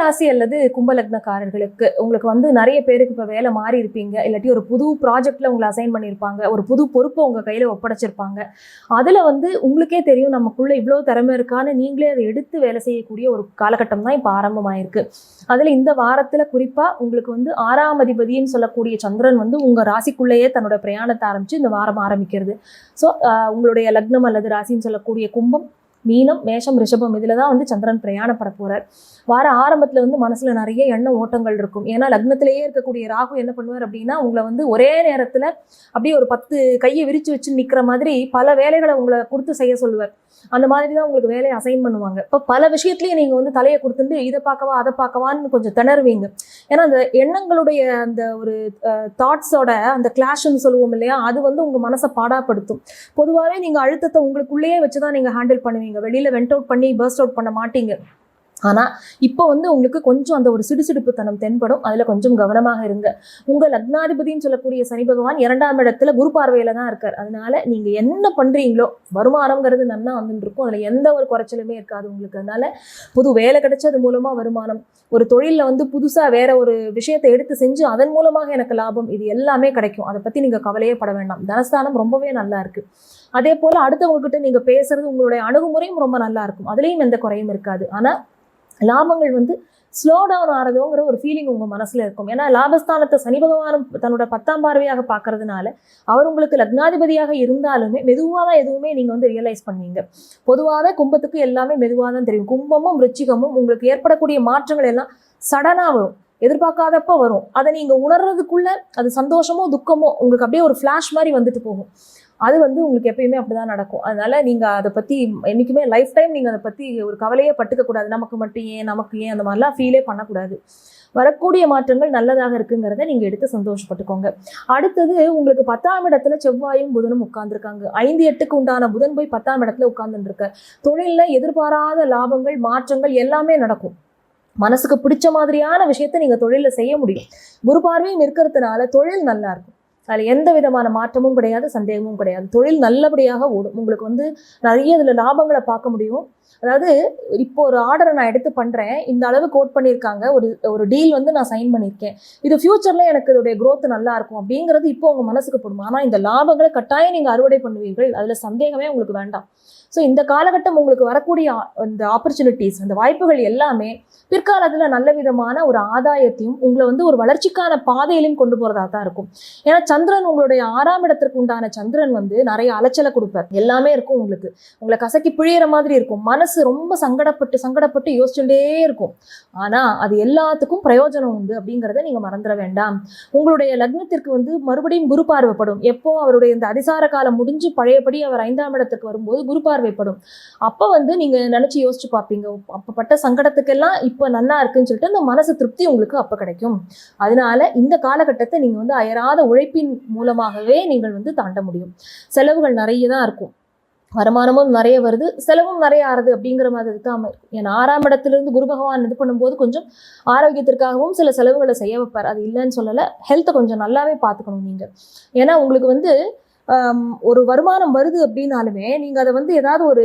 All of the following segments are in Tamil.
ராசி அல்லது கும்பலக்னக்காரர்களுக்கு உங்களுக்கு வந்து நிறைய பேருக்கு இப்போ வேலை மாறி இருப்பீங்க. இல்லாட்டி ஒரு புது ப்ராஜெக்ட்ல உங்களை அசைன் பண்ணியிருப்பாங்க ஒரு புது பொறுப்பை உங்கள் கையில் ஒப்படைச்சிருப்பாங்க. அதுல வந்து உங்களுக்கே தெரியும் நமக்குள்ள இவ்வளோ திறமை இருக்கான்னு நீங்களே அதை எடுத்து வேலை செய்யக்கூடிய ஒரு காலகட்டம் தான் இப்போ ஆரம்பமாயிருக்கு. அதுல இந்த வாரத்துல குறிப்பா உங்களுக்கு வந்து ஆறாம் அதிபதின்னு சொல்லக்கூடிய சந்திரன் வந்து உங்க ராசிக்குள்ளேயே தன்னோட பிரயாணத்தை ஆரம்பிச்சு இந்த வாரம் ஆரம்பிக்கிறது. ஸோ உங்களுடைய லக்னம் அல்லது ராசின்னு சொல்லக்கூடிய கும்பம் மீனம் மேஷம் ரிஷபம் இதில் தான் வந்து சந்திரன் பிரயாணப்பட போகிறார் வார ஆரம்பத்தில் வந்து மனசில் நிறைய எண்ண ஓட்டங்கள் இருக்கும். ஏன்னா லக்னத்திலேயே இருக்கக்கூடிய ராகு என்ன பண்ணுவார் அப்படின்னா உங்களை வந்து ஒரே நேரத்தில் அப்படியே ஒரு பத்து கையை விரித்து வச்சு நிற்கிற மாதிரி பல வேலைகளை உங்களை கொடுத்து செய்ய சொல்லுவார். அந்த மாதிரி தான் உங்களுக்கு வேலையை அசைன் பண்ணுவாங்க. இப்போ பல விஷயத்துலையும் நீங்கள் வந்து தலையை கொடுத்துட்டு இதை பார்க்கவா அதை பார்க்கவான்னு கொஞ்சம் திணறுவீங்க. ஏன்னா அந்த எண்ணங்களுடைய அந்த ஒரு தாட்ஸோட அந்த கிளாஷ்ன்னு சொல்லுவோம் இல்லையா அது வந்து உங்கள் மனசை பாடாப்படுத்தும். பொதுவாகவே நீங்கள் அழுத்தத்தை உங்களுக்குள்ளேயே வச்சு தான் நீங்கள் ஹேண்டில் பண்ணுவீங்க. வெளியில் வெண்ட் அவுட் பண்ணி பர்ஸ்ட் அவுட் பண்ண மாட்டீங்க. ஆனால் இப்போ வந்து உங்களுக்கு கொஞ்சம் அந்த ஒரு சிடுசிடுப்புத்தனம் தென்படும். அதில் கொஞ்சம் கவனமாக இருங்க. உங்கள் லக்னாதிபதினு சொல்லக்கூடிய சனி பகவான் இரண்டாம் இடத்துல குரு பார்வையில் தான் இருக்கார். அதனால நீங்கள் என்ன பண்ணுறீங்களோ வருமானம்ங்கிறது நல்லா வந்துட்டு இருக்கும் அதில் எந்த ஒரு குறைச்சலுமே இருக்காது உங்களுக்கு. அதனால புது வேலை கிடைச்சது அது மூலமாக வருமானம் ஒரு தொழிலில் வந்து புதுசாக வேற ஒரு விஷயத்தை எடுத்து செஞ்சு அதன் மூலமாக எனக்கு லாபம் இது எல்லாமே கிடைக்கும். அதை பற்றி நீங்கள் கவலையே பட வேண்டாம். தனஸ்தானம் ரொம்பவே நல்லா இருக்கு. அதே போல் அடுத்தவங்க கிட்ட நீங்கள் பேசுறது உங்களுடைய அணுகுமுறையும் ரொம்ப நல்லா இருக்கும். அதுலேயும் எந்த குறையும் இருக்காது. ஆனால் லாபங்கள் வந்து ஸ்லோ டவுன் ஆகிறதுங்கிற ஒரு ஃபீலிங் உங்கள் மனசில் இருக்கும். ஏன்னா லாபஸ்தானத்தை சனி பகவானும் தன்னோட பத்தாம் பார்வையாக பார்க்கறதுனால அவர் உங்களுக்கு லக்னாதிபதியாக இருந்தாலுமே மெதுவாக தான் எதுவுமே நீங்கள் வந்து ரியலைஸ் பண்ணுவீங்க. பொதுவாகவே கும்பத்துக்கு எல்லாமே மெதுவாக தான் தெரியும். கும்பமும் விருச்சிகமும் உங்களுக்கு ஏற்படக்கூடிய மாற்றங்கள் எல்லாம் சடனாக வரும். எதிர்பார்க்காதப்ப வரும். அதை நீங்கள் உணர்றதுக்குள்ள அது சந்தோஷமோ துக்கமோ உங்களுக்கு அப்படியே ஒரு ஃப்ளாஷ் மாதிரி வந்துட்டு போகும். அது வந்து உங்களுக்கு எப்பயுமே அப்படிதான் நடக்கும். அதனால நீங்க அதை பத்தி என்னைக்குமே லைஃப் டைம் நீங்க அதை பத்தி ஒரு கவலையே பட்டுக்க கூடாது. நமக்கு மட்டும் ஏன் நமக்கு ஏன் அந்த மாதிரிலாம் ஃபீலே பண்ணக்கூடாது. வரக்கூடிய மாற்றங்கள் நல்லதாக இருக்குங்கிறத நீங்க எடுத்து சந்தோஷப்பட்டுக்கோங்க. அடுத்தது உங்களுக்கு பத்தாம் இடத்துல செவ்வாயும் புதனும் உட்கார்ந்துருக்காங்க. ஐந்து எட்டுக்கு உண்டான புதன் போய் பத்தாம் இடத்துல உட்கார்ந்துருக்க தொழிலில் எதிர்பாராத லாபங்கள் மாற்றங்கள் எல்லாமே நடக்கும். மனசுக்கு பிடிச்ச மாதிரியான விஷயத்த நீங்க தொழில செய்ய முடியும். குரு பார்வையும் இருக்கிறதுனால தொழில் நல்லா இருக்கும். அதில் எந்த விதமான மாற்றமும் கிடையாது சந்தேகமும் கிடையாது. தொழில் நல்லபடியாக ஓடும். உங்களுக்கு வந்து நிறைய இதில் லாபங்களை பார்க்க முடியும். அதாவது இப்போ ஒரு ஆர்டரை நான் எடுத்து பண்ணுறேன் இந்த அளவு கோட் பண்ணியிருக்காங்க. ஒரு ஒரு டீல் வந்து நான் சைன் பண்ணியிருக்கேன். இது ஃப்யூச்சரில் எனக்கு இதோடைய க்ரோத் நல்லா இருக்கும் அப்படிங்கிறது இப்போ உங்கள் மனசுக்கு போடும்? ஆனால் இந்த லாபங்களை கட்டாயம் நீங்கள் அறுவடை பண்ணுவீர்கள். அதில் சந்தேகமே உங்களுக்கு வேண்டாம். ஸோ இந்த காலகட்டம் உங்களுக்கு வரக்கூடிய அந்த ஆப்பர்ச்சுனிட்டிஸ் அந்த வாய்ப்புகள் எல்லாமே பிற்காலத்தில் நல்ல விதமான ஒரு ஆதாயத்தையும் உங்களை வந்து ஒரு வளர்ச்சிக்கான பாதையிலையும் கொண்டு போகிறதா தான் இருக்கும். ஏன்னா சந்திரன் உங்களுடைய ஆறாம் இடத்திற்கு உண்டான சந்திரன் வந்து நிறைய அலைச்சலை கொடுப்பார். எல்லாமே இருக்கும் உங்களுக்கு. உங்களை கசக்கி பிழியிற மாதிரி இருக்கும். மனசு ரொம்ப சங்கடப்பட்டு சங்கடப்பட்டு யோசிச்சுட்டே இருக்கும். ஆனால் அது எல்லாத்துக்கும் பிரயோஜனம் உண்டு அப்படிங்கிறத நீங்கள் மறந்துட வேண்டாம். உங்களுடைய லக்னத்திற்கு வந்து மறுபடியும் குரு பார்வைப்படும். எப்போ அவருடைய இந்த அதிசார காலம் முடிஞ்சு பழையபடி அவர் ஐந்தாம் இடத்துக்கு வரும்போது குரு பார்வைப்படும். அப்போ வந்து நீங்கள் நினச்சி யோசிச்சு பார்ப்பீங்க. அப்பப்பட்ட சங்கடத்துக்கெல்லாம் இப்போ நல்லா இருக்குன்னு சொல்லிட்டு அந்த மனசு திருப்தி உங்களுக்கு அப்போ கிடைக்கும். அதனால இந்த காலகட்டத்தை நீங்கள் வந்து அயராத உழைப்பின் மூலமாகவே நீங்கள் வந்து தாண்ட முடியும். செலவுகள் நிறைய தான் இருக்கும். வருமானமும் நிறைய வருது செலவும் நிறைய ஆறுது அப்படிங்கிற மாதிரி தான் அமையும். ஏன்னா ஆறாம் இடத்துலேருந்து குரு பகவான் இது பண்ணும்போது கொஞ்சம் ஆரோக்கியத்திற்காகவும் சில செலவுகளை செய்ய வைப்பார். அது இல்லைன்னு சொல்லலை. ஹெல்த்தை கொஞ்சம் நல்லாவே பார்த்துக்கணும் நீங்கள் ஏன்னா உங்களுக்கு வந்து ஒரு வருமானம் வருது அப்படின்னாலுமே நீங்கள் அதை வந்து ஏதாவது ஒரு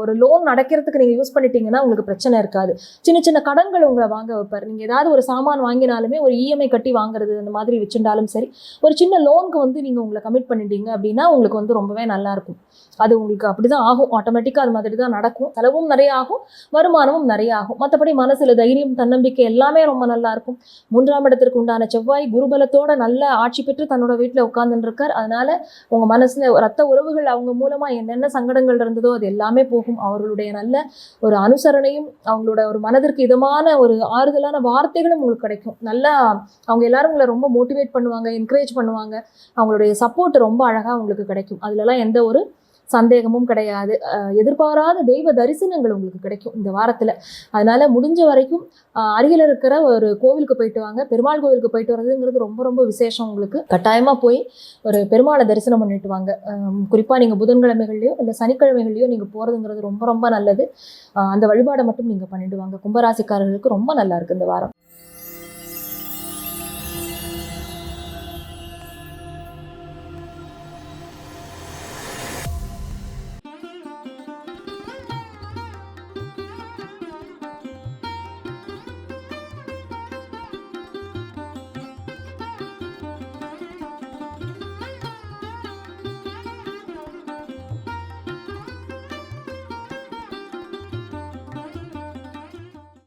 ஒரு லோன் அடைக்கிறதுக்கு நீங்கள் யூஸ் பண்ணிட்டீங்கன்னா உங்களுக்கு பிரச்சனை இருக்காது. சின்ன சின்ன கடன்கள் உங்களை வாங்க வைப்பார். நீங்கள் ஏதாவது ஒரு சாமான் வாங்கினாலுமே ஒரு இஎம்ஐ கட்டி வாங்குறது அந்த மாதிரி வச்சுட்டாலும் சரி ஒரு சின்ன லோனுக்கு வந்து நீங்கள் உங்களை கமிட் பண்ணிட்டீங்க அப்படின்னா உங்களுக்கு வந்து ரொம்பவே நல்லாயிருக்கும் அது உங்களுக்கு அப்படி தான் ஆகும் ஆட்டோமேட்டிக்காக அது மாதிரி தான் நடக்கும். செலவும் நிறைய ஆகும் வருமானமும் நிறைய ஆகும். மற்றபடி மனசில் தைரியம் தன்னம்பிக்கை எல்லாமே ரொம்ப நல்லா இருக்கும். மூன்றாம் இடத்திற்கு உண்டான செவ்வாய் குருபலத்தோட நல்ல ஆட்சி பெற்று தன்னோட வீட்டில் உட்காந்துருக்கார் அதனால் அதனால உங்கள் மனசில் ரத்த உறவுகள் அவங்க மூலமாக என்னென்ன சங்கடங்கள் இருந்ததோ அது எல்லாமே போகும். அவர்களுடைய நல்ல ஒரு அனுசரணையும் அவங்களோட ஒரு மனதிற்கு இதமான ஒரு ஆறுதலான வார்த்தைகளும் உங்களுக்கு கிடைக்கும். நல்லா அவங்க எல்லாரும் உங்களை ரொம்ப மோட்டிவேட் பண்ணுவாங்க என்கரேஜ் பண்ணுவாங்க. அவங்களுடைய சப்போர்ட் ரொம்ப அழகாக உங்களுக்கு கிடைக்கும். அதுலலாம் எந்த ஒரு சந்தேகமும் கிடையாது. எதிர்பாராத தெய்வ தரிசனங்கள் உங்களுக்கு கிடைக்கும் இந்த வாரத்தில். அதனால் முடிஞ்ச வரைக்கும் அருகில் இருக்கிற ஒரு கோவிலுக்கு போயிட்டு வாங்க. பெருமாள் கோவிலுக்கு போயிட்டு வர்றதுங்கிறது ரொம்ப ரொம்ப விசேஷம் உங்களுக்கு. கட்டாயமாக போய் ஒரு பெருமாளை தரிசனம் பண்ணிட்டு வாங்க. குறிப்பாக நீங்கள் புதன்கிழமைகள்லையோ இல்லை சனிக்கிழமைகள்லையோ நீங்கள் போகிறதுங்கிறது ரொம்ப ரொம்ப நல்லது. அந்த வழிபாடை மட்டும் நீங்கள் பண்ணிட்டு வாங்க. கும்பராசிக்காரர்களுக்கு ரொம்ப நல்லா இருக்கு இந்த வாரம்.